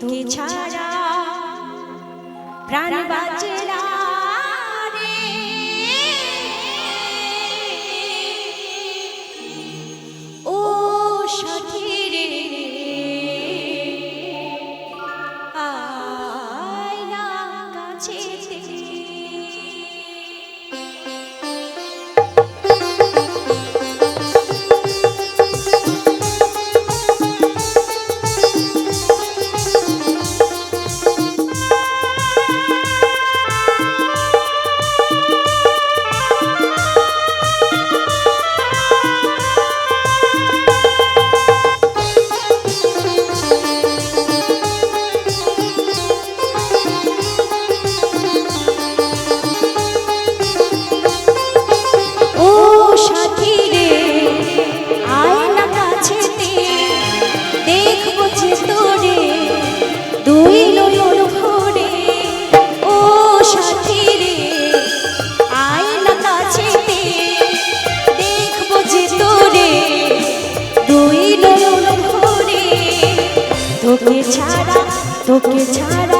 তোকে ছাড়া প্রাণ বাঁচে ও কাছে তোকে ছাড়া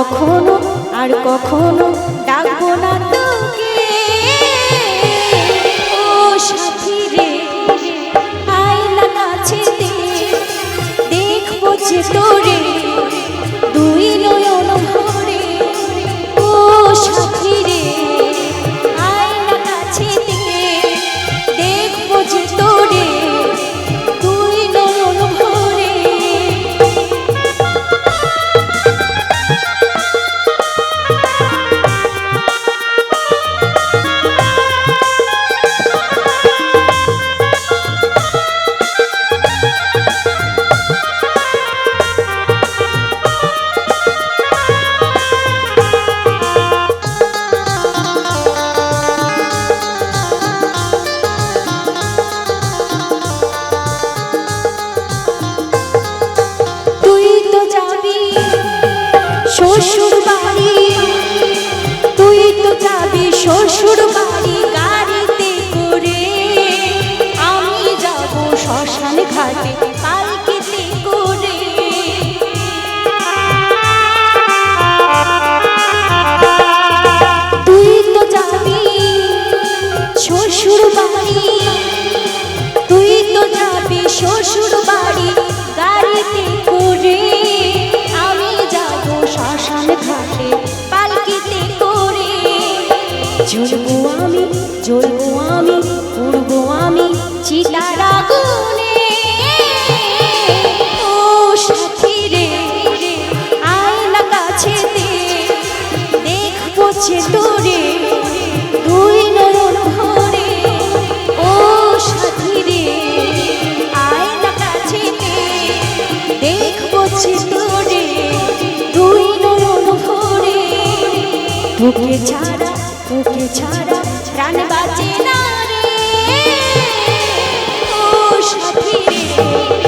কখনো আর কখনো ডাকবো না। June ওকে ছাড়া ওকে ছাড়া প্রাণ বাঁচে না রে। ও সাথী রে।